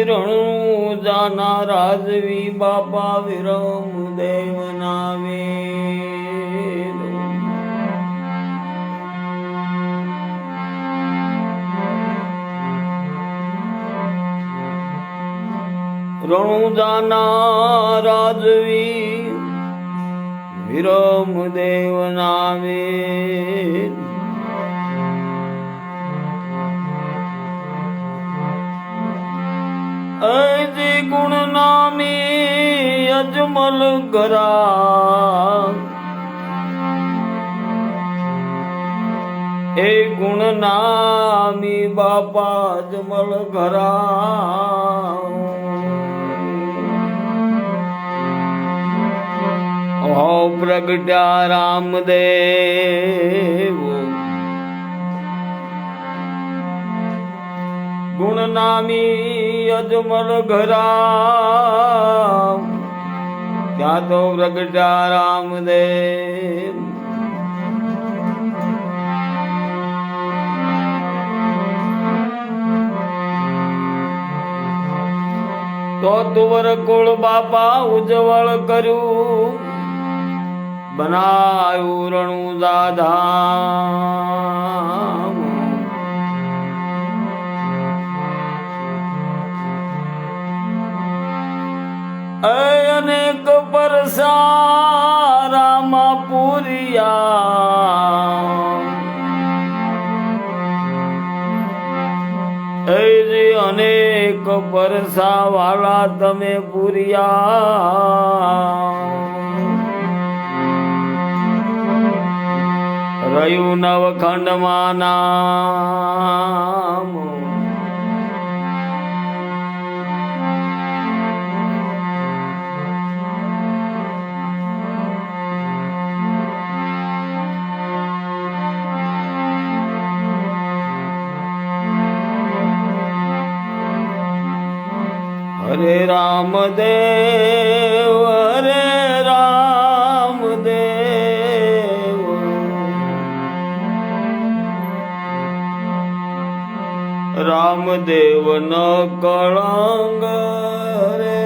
હજી રણું જાના રાજવી બાપા વિરમ દેવ નાવે રણુજાના રાજવી વિરમ દેવ નામે અજમલ ગરા એ ગુણ નામી બાપા અજમલ ગરા હો પ્રગટ્યા રામદેવ. ગુણ નામી અજમલ ઘરા ત્યાં તો પ્રગટ્યા રામદેવ. તો તુવર કુળ બાપા ઉજવળ કર્યું. બનાયું રણું દાધા અનેક પરસારામાં પૂરિયા. એ અનેક પરસા વાળા તમે પૂરિયા. રહ્યું નવખંડમાં નામ રામ દેવ હરે રામ દેવ રામદેવ. ન કળંગ રે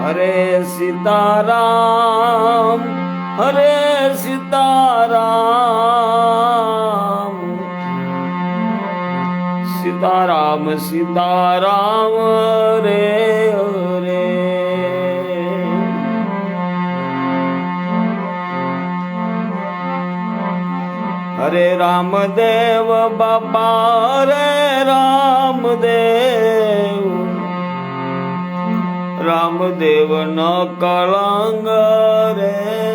હરે સીતારામ હરે સીતારામ. સીતારામ સીતારામ રે રે હરે રામદેવ બાપા રે રામદેવ રામદેવ ન કળંગ રે.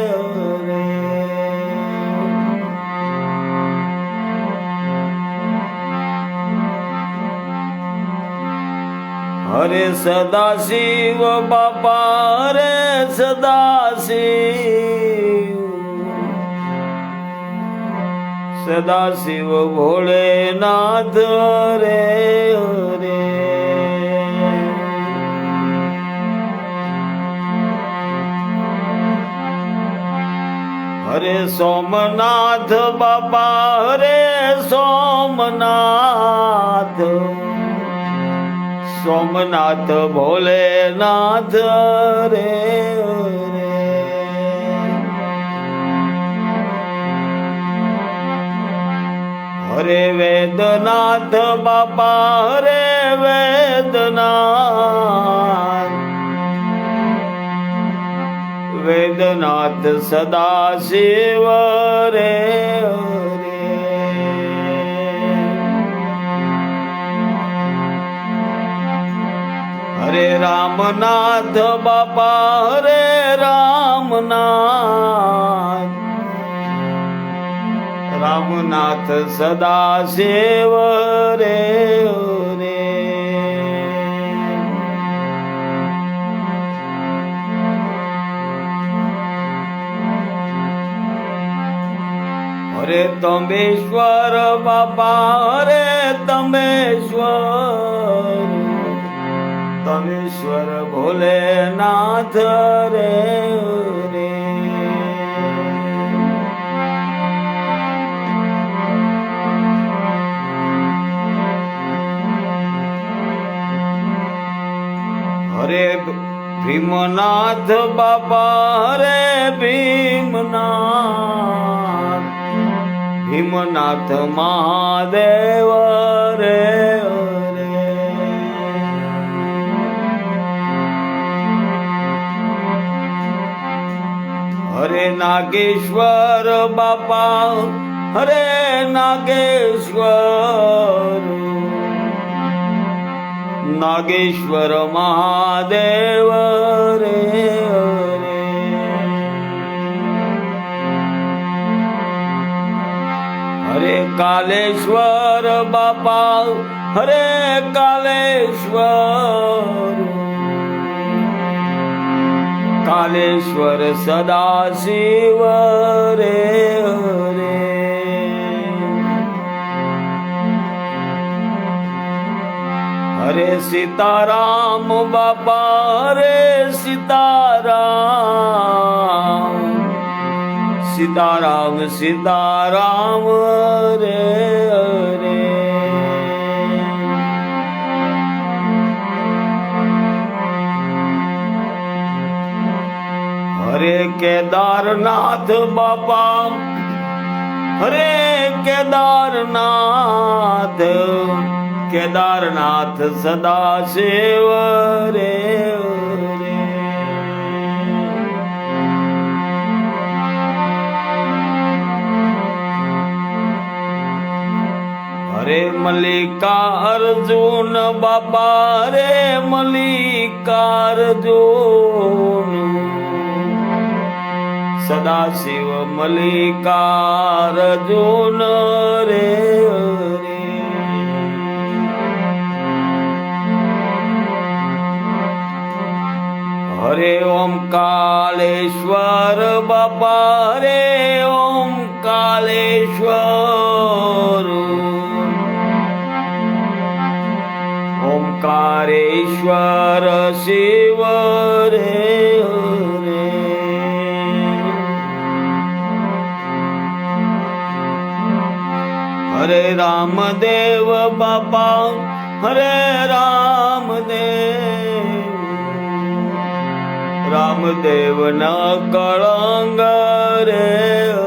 હરે સદાશિવ બાપા રે સદાશિવ સદાશિવ સદા શિવ ભોળેનાથ રે રે હરે સોમનાથ બાપા હરે સોમનાથ. સોમનાથ ભોલેનાથ રે. હરે વેદનાથ બાપા હરે વેદનાથ. વેદનાથ સદા શિવ રે હરે રામનાથ બાપા, હરે રામનાથ. રામનાથ સદા સેવ રે રે હરે તમેશ્વર બાપા, હરે તમેશ્વર તમેશ્વર ભોલેનાથ રે રે. હરે ભીમનાથ બાપા હરે ભીમનાથ. ભીમનાથ મહાદેવ નાગેશ્વર બાપા હરે નાગેશ્વર. નાગેશ્વર મહાદેવ રે રે હરે કાલેશ્વર બાપા હરે કાલેશ્વર. કાલેશ્વર સદા શિવ રે હરે હરે સીતારામ બાપા રે સીતારામ સીતારામ સીતારામ રે હરે કેદારનાથ બાપા હરે કેદારનાથ કેદારનાથ સદા શિવ રે હરે મલ્લિકા અર્જુન બાપા રે મલ્લિકા અર્જુન સદા શિવ મલ્લિકા અર્જુન રે રે. હરે ઓમ કાલેશ્વર બાપા રે ઓમ કાલેશ્વર. ઓમકારેશ્વર શિવ રામદેવ બાપા હરે રામદેવ રામદેવ ના કળંગ રે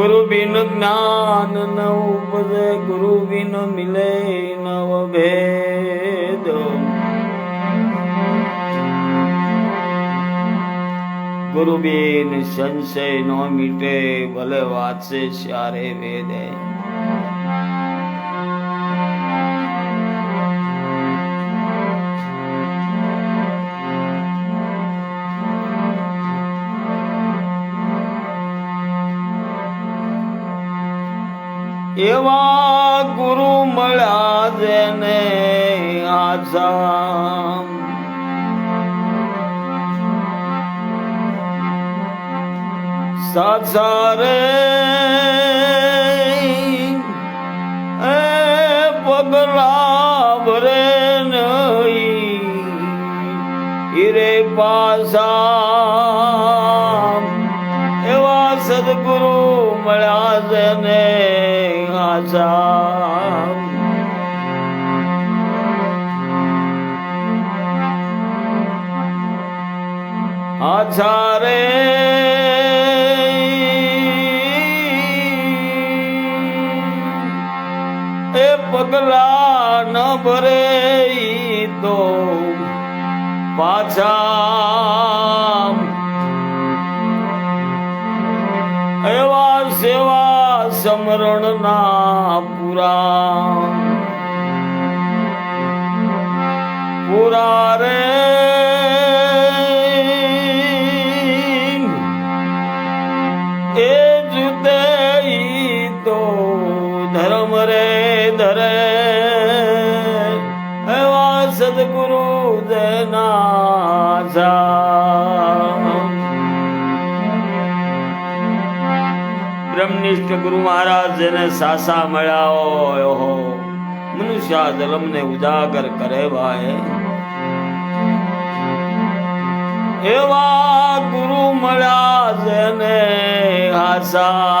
ગુરુ બિન જ્ઞાન ન ઉપજે ગુરુ બિન મિલે નવ ભેદ. ગુરુ બિન સંશય નો મીટે, ભલે વાંચે સારે વેદે. એવા ગુરુ મળ્યા જેને આસામ સાસારે એ પગલા આશા આછા રે એ પગલા ન ભરે તો પાછા સમરણ ના પૂરા ગુરુ મહારાજ જેને સાસા મળ્યા હોય, ઓહો. મનુષ્ય ને ઉજાગર કરે ભાઈ. એવા ગુરુ મળ્યા જેને ને આશા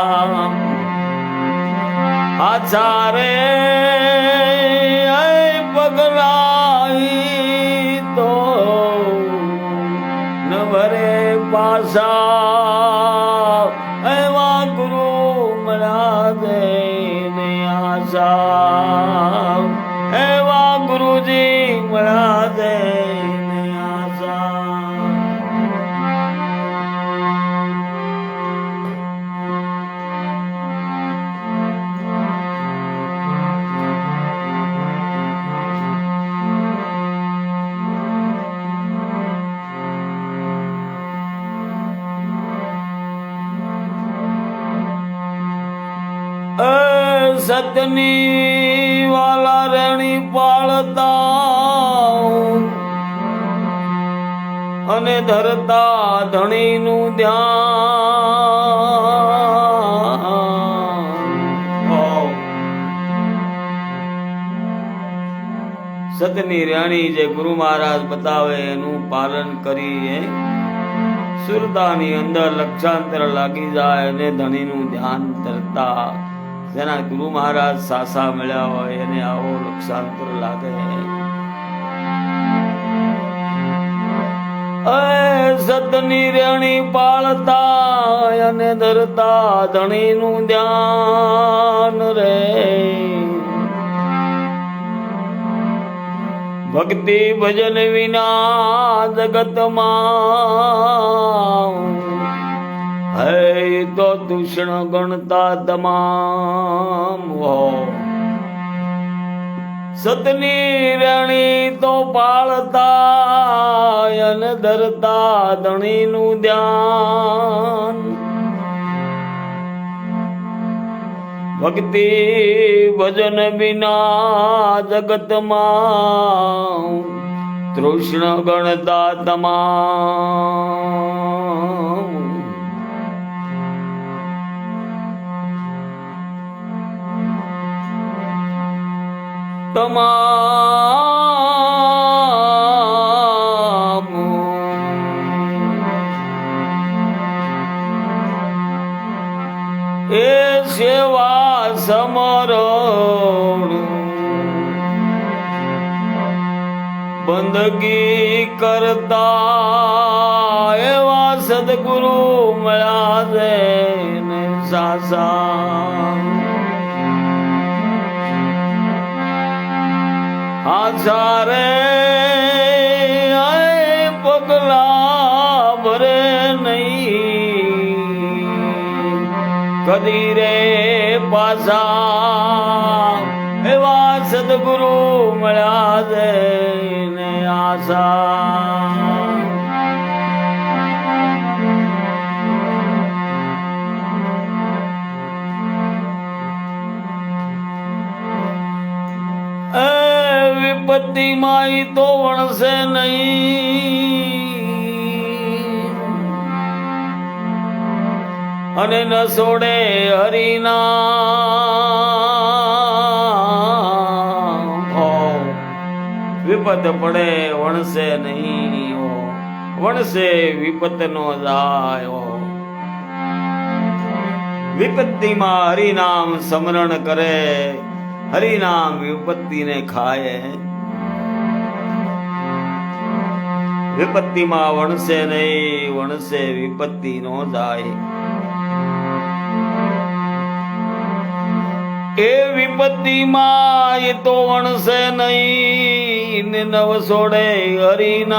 સતની વાલા રણી પાળતા અને ધરતા ધણીનું ધ્યાન સતની રાણી જે ગુરુ મહારાજ બતાવે એનું પાલન કરીએ, સુરતાની અંદર લક્ષાંતર લાગી જાય અને ધણીનું ધ્યાન ધરતા જેના ગુરુ મહારાજ સાસા મળ્યા હોય, એને આવો લક્ષાંતર લાગે. એ સતની રેણી પાળતા અને ધરતા ધણીનું ધ્યાન રે. ભક્તિ ભજન વિના જગતમાં હે તો દૂષણ ગણતા તમામ હો. સતની રણી તો પાળતા અને ધરતા ધણીનું ધ્યાન. ભક્તિ ભજન વિના જગતમાં તૃષ્ણ ગણતા તમામ તમામ એ સેવા સમરણ બંદગી કરતા એવા સદગુરુ મળ્યા ને સાસા આશા રે આય પગલા ભરે નહીં. કદી રે પાછા એવા સદગુરુ મળ્યા દે ને આશા. વિપત્તિ માં તો વણશે નહીં અને ન છોડે હરિના વિપત પડે વણશે નહીં. વણશે વિપત નો જાય. વિપત્તિમાં હરિનામ સ્મરણ કરે, હરિનામ વિપત્તિને ખાય વિપત્તિમાં વણશે નહીં વણશે વિપત્તિ નો જાય. એ વિપત્તિમાં એ તો વણસે નહીં નવ સોડે હરિના.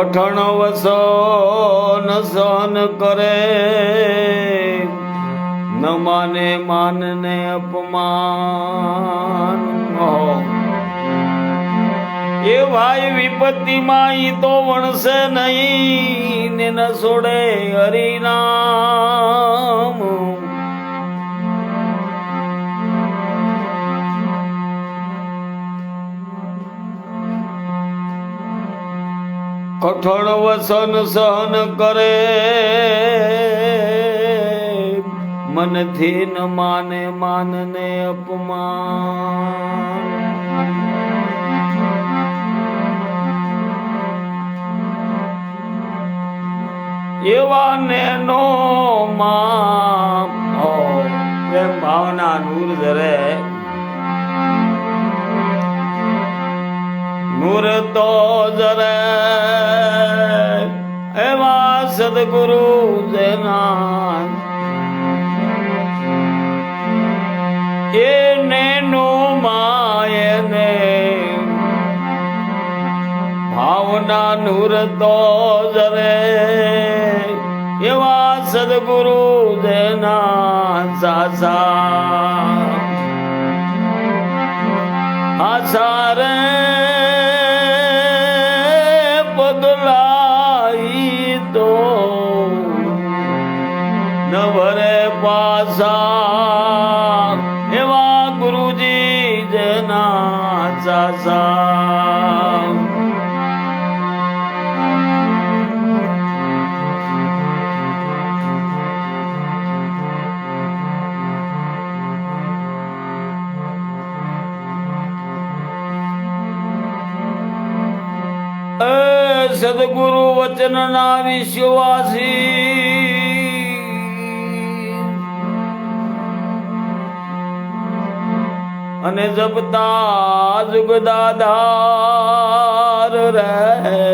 કઠણ વસન સહન કરે. ન માને માનને અપમાન. એ ભાઈ વિપત્તિમાં ઈ તો વણશે નહીં, ને ન છોડે હરિનામ. કઠણ વસન સહન કરે. મનથી ન માને માનને અપમાન. એવા ને નો પ્રેમ ભાવના નૂર ધરે. નૂર તો જરે સદગુરુ જેના એને નો માયને ભાવના નૂર તો જરે એવા સદગુરુ જેના સાસા. આશા સદગુરુ વચન ના વિશ્વાસી અને જપતા જુગદાધાર રહે.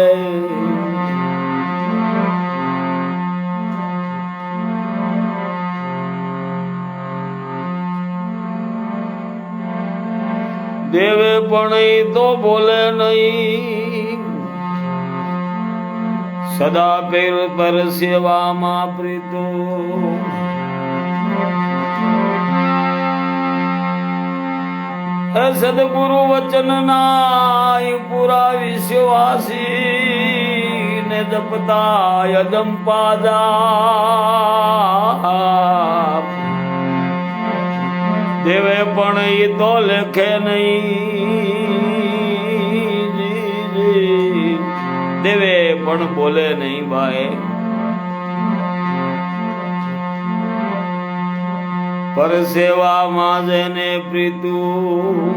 દેવે પણ તો બોલે નહીં. સદા પેર પર સેવામાં પ્રીતો સદગુરુ વચન નાય પૂરા વિશ્વાસી ને દપતા યદમ પાદા દેવે પણ એ તો લેખે નહીં પણ બોલે નહીં ભાઈ પર સેવામાં જેને પ્રીતું.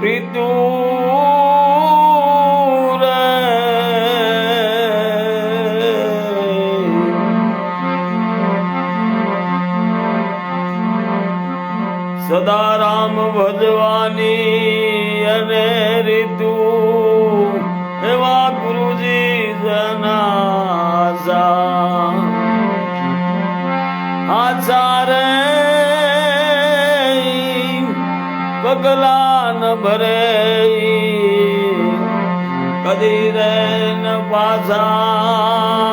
પ્રીતું પગલા ન ભરે કદી રે ન પાછા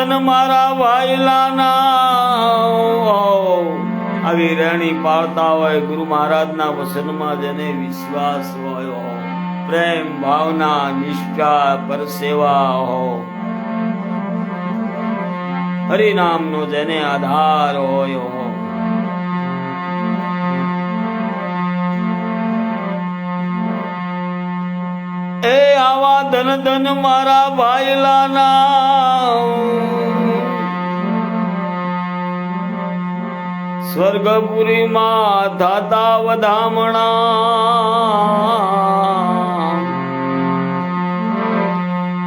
ધન મારા વાયલાના. આવી રહેણી પાળતા હોય ગુરુ મહારાજના વચનમાં જેને વિશ્વાસ હોય પ્રેમ, ભાવના, નિષ્ઠા, પરસેવા હો હરિનામનો જેને આધાર હોય હો ધન ધન મારા ભાઈલાના સ્વર્ગપુરીમાં ધાતા વધામણા.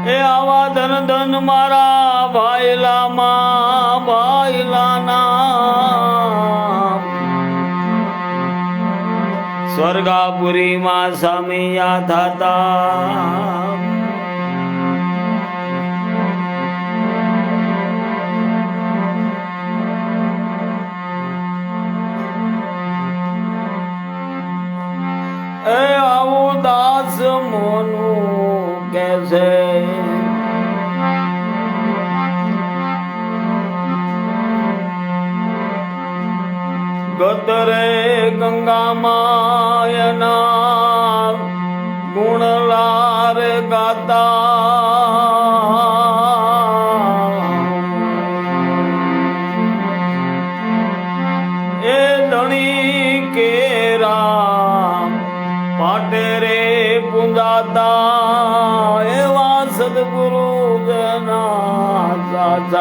એ આવા ધન ધન મારા ભાઈલામાં ભાઈલાના સ્વર્ગાપુરીમાં સમિયા થતા આવું દાસ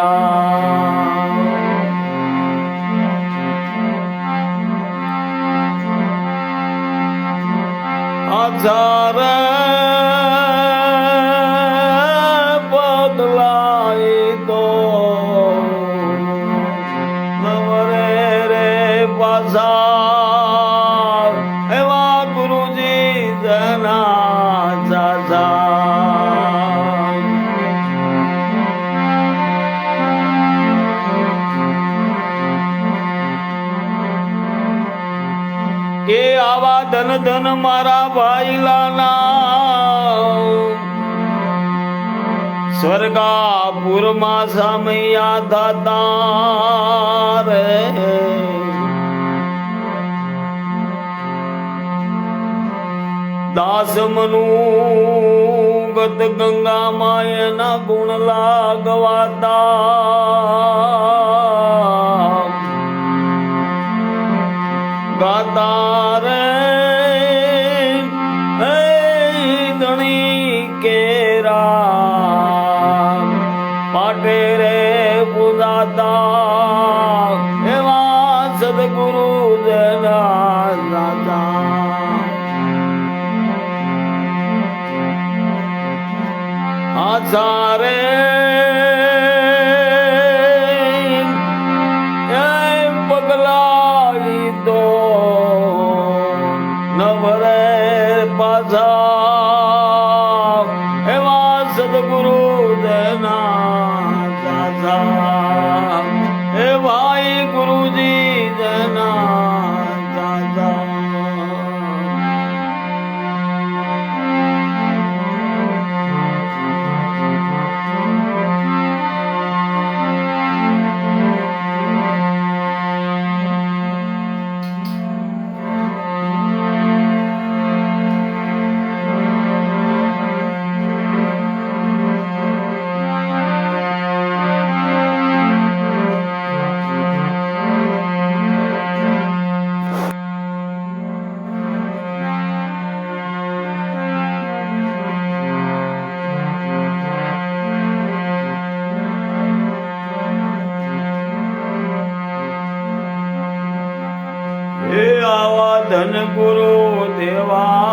Ram. દુર્ગાપુરમાં સમયા થતા રે. દાસ મનુગત ગંગામાં એના ગુણ લાગવાતા Ramazan દેવા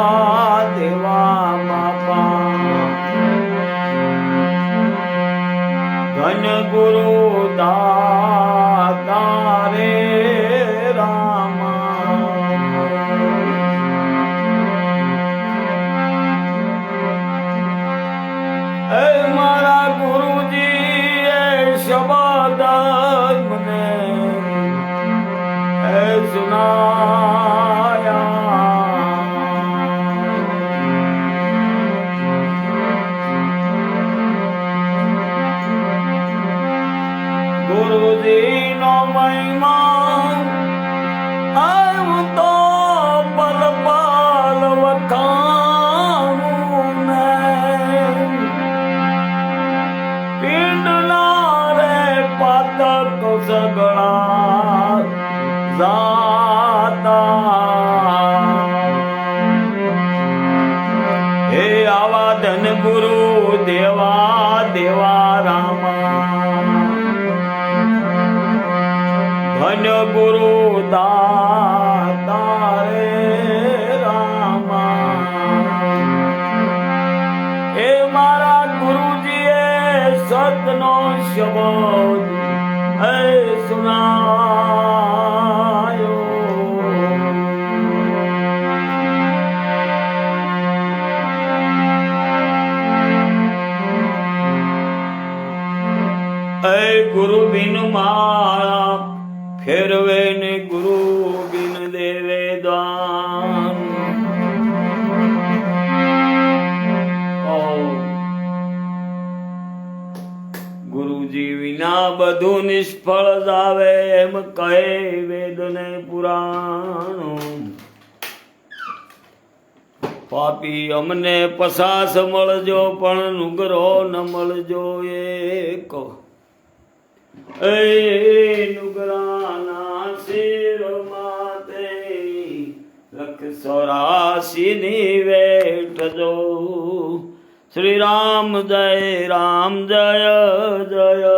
ગુરુ બિન માળા ફેરવે ને બધું નિષ્ફળ જાવે એમ કહે વેદને પુરાણો. પાપી અમને પસાસ મળજો, પણ નુગરો ન મળજો એક. એ નુગરાના શિર માતે લખ સોરાશીની વેટજો. શ્રી રામ જય રામ જય જય.